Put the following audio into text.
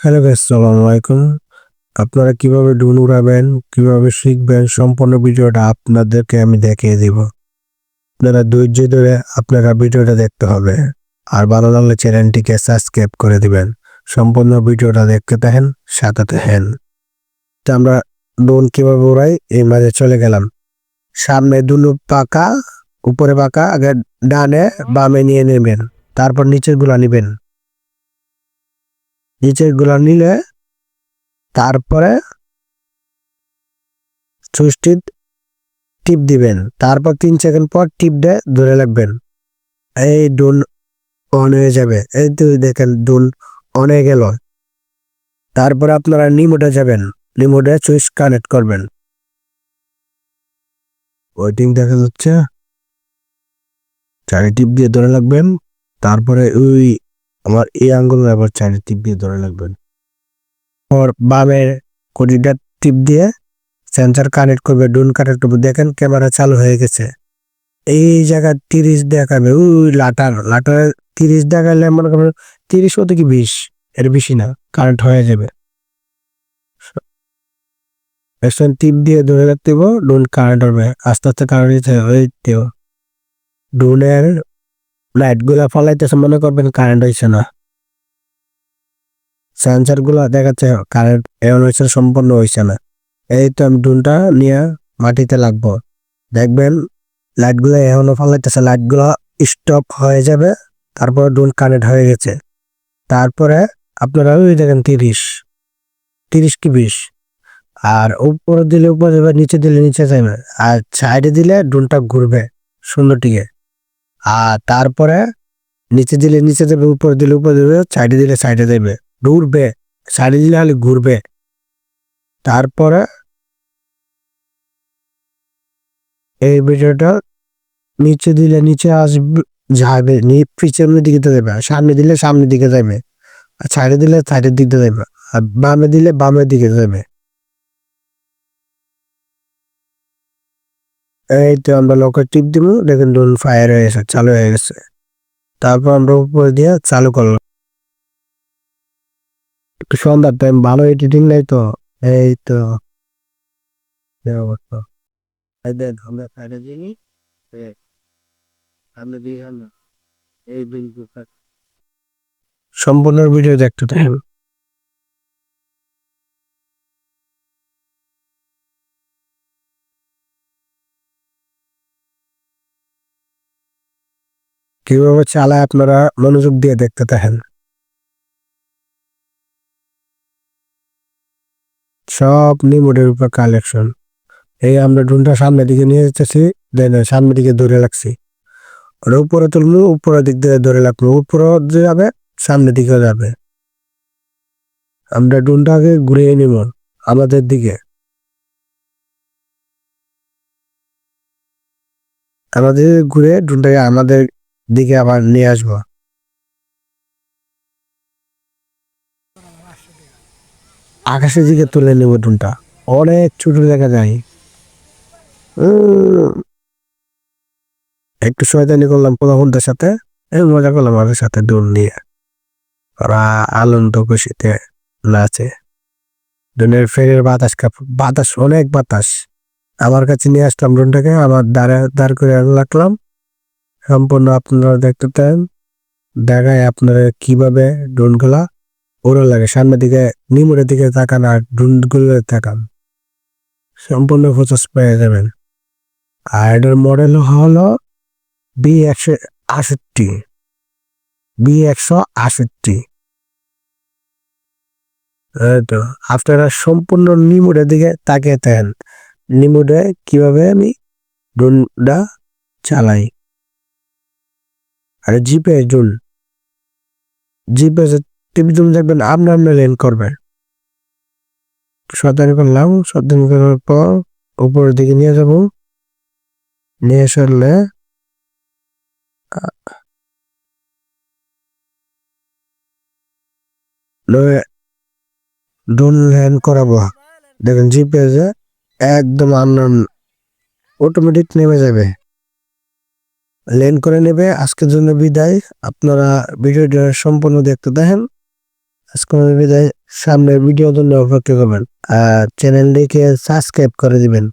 Hello আসসালামু আলাইকুম। আপনারা কীভাবে ডুন উড়াবেন, কীভাবে শিখবেন, সম্পূর্ণ ভিডিওটা আপনাদেরকে আমি দেখিয়ে দিব। আপনারা ধৈর্য ধরে আপনারা ভিডিওটা দেখতে হবে। আর ভালো লাগলে চ্যানেলটিকে সাবস্ক্রাইব করে দিবেন। সম্পূর্ণ ভিডিওটা দেখতে থাকেন, সাথে থাকেন। তো আমরা ড্রোন কীভাবে উড়াই এই মাঝে চলে গেলাম। সামনে দুটো পাকা, উপরে পাকা, আগে ডানে বামে নিয়ে নেবেন। তারপর নিচেরগুলা নিবেন। নিচেরগুলা নিলে তারপরে সুইচটি টিপ দিবেন। তারপর তিন সেকেন্ড পর টিপ দিয়ে ধরে রাখবেন। এই ডুন অন হয়ে যাবে। এই তো দেখেন ডুন অন হয়ে গেল। তারপরে আপনারা নিমোটে যাবেন। নিমোটে সুইচ কানেক্ট করবেন। ওয়েটিং দেখা যাচ্ছে। চারি টিপ দিয়ে ধরে রাখবেন। তারপরে ওই আমার এই আঙ্গুল আবার চারি টিপ দিয়ে ধরে রাখবেন। ওর বামের কটিটা টিপ দিয়ে সেন্সার কানেক্ট করবে ডুন কানেক্ট করবে। দেখেন ক্যামেরা চালু হয়ে গেছে। এই জায়গায় তিরিশ দেখাবে ওই লাটার লাটার তিরিশ দেখালে মনে করেন তিরিশ হতে কি বিশ? এর বেশি না কারেন্ট হয়ে যাবে। এখন টিপ দিয়ে ধরে রাখতে হবে ডুন কারেন্ট হবে। আস্তে আস্তে কারেন্ট দিতে ওই ডুনের লাইটগুলা ফলাইতেছে, মনে করবেন কারেন্ট হয়েছে না। সেন্সারগুলা দেখাচ্ছে কারেন্ট হয়েছে সম্পূর্ণ হয়েছে না। এই তো আমি ডুনটা নিয়ে মাটিতে লাগবো। দেখবেন লাইটগুলো এখনও ফলাইতেছে লাইটগুলো স্টপ হয়ে যাবে, তারপরে ডুন কানেক্ট হয়ে গেছে। তারপরে আপনারা ওই দেখেন তিরিশ। তিরিশ কি বিশ? আর উপরে দিলে উপরে যাবে, নিচে দিলে নিচে যাবে। আর সাইডে দিলে ডুনটা ঘুরবে, সুন্দর টিকে। আর তারপরে নিচে দিলে নিচে দেবে, উপরে দিলে উপরে দেবে, সাইডে দিলে সাইডে দেবে। ঘুরবে, সাইডে দিলে খালি ঘুরবে। তারপরে এই ভিডিওটা নিচে দিলে নিচে আসবে, যাবে পিছনের দিকে আর সামনে দিলে সামনের দিকে যাবে আর সাইডে দিলে সাইডের দিকে যাবে আর বামে দিলে বামের দিকে যাবে এই তো আমরা লকের টিপ দিব দেখেন ড্রোন ফায়ার হয়ে গেছে, চালু হয়ে গেছে। তারপর আমরা উপর দিয়ে চালু করলাম। একটু সন্ধ্যার টাইম ভালো এডিটিং নাই তো? এই তো। সম্পূর্ণ ভিডিও দেখতে টাইম কীভাবে চালায় আপনারা মনোযোগ দিয়ে দেখতে থাকেন? সব নিমোডের উপর কালেকশন এই আমরা ড্রোনটা সামনের দিকে নিয়ে যেতেছি দেন সামনের দিকে ধরে রাখছি। ওর উপরে তুলবো উপরের দিক দিয়ে ধরে রাখব। উপরে যাবে, সামনের দিকে যাবে। আমরা ড্রোনটাকে ঘুরিয়ে নিব, আমাদের দিকে। আমাদের ঘুরে ড্রোনটাকে আমাদের দিকে আবার নিয়ে আসব। আকাশের দিকে তুলে নেব ড্রোনটা অনেক ছোট দেখা যায়। একটু শয়তানি করলাম পোলাপুলদের সাথে। মজা করলাম আমাদের সাথে ড্রোন নিয়ে। ওরা আনন্দ খুশিতে নাচে। ড্রোনের ফেরের বাতাস বাতাস, অনেক বাতাস। আমার কাছে নিয়ে আসলাম ড্রোনটাকে আমার দাঁড়ে দাঁড় করে রাখলাম সম্পূর্ণ আপনারা দেখতে চান। দেখায় আপনারা কীভাবে ড্রোনগুলা ওরা লাগে, সামনের দিকে, নিমুরের দিকে তাকান আর ড্রোনগুলো তাকান। সম্পূর্ণ ফোকাস পেয়ে যাবেন। আর এটার মডেল হলো বি একশো আষট্টি বি একশো আষট্টি তো, আপনারা সম্পূর্ণ নিমুরের দিকে তাকিয়ে থাকেন। নিমুরে কীভাবে আমি ড্রোনটা চালাই। আর জিপে ড্রোন জিপে টিভি তুমি দেখবেন, আপনার আপনার লেন করবেন সাবধান করলাম সাবধান করার পর উপরের দিকে নিয়ে যাব। নিয়ে সরলে ডোন ল্যান্ড করাবো। দেখেন জিপিএসে একদম আননোন অটোমেটিক নেমে যাবে। লেন করে নেবে। আজকের জন্য বিদায়। আপনারা ভিডিওটা সম্পূর্ণ দেখতে দেখেন আজকের বিদায়। সামনের ভিডিও জন্য অপেক্ষা করবেন। আর চ্যানেলটিকে সাবস্ক্রাইব করে দিবেন।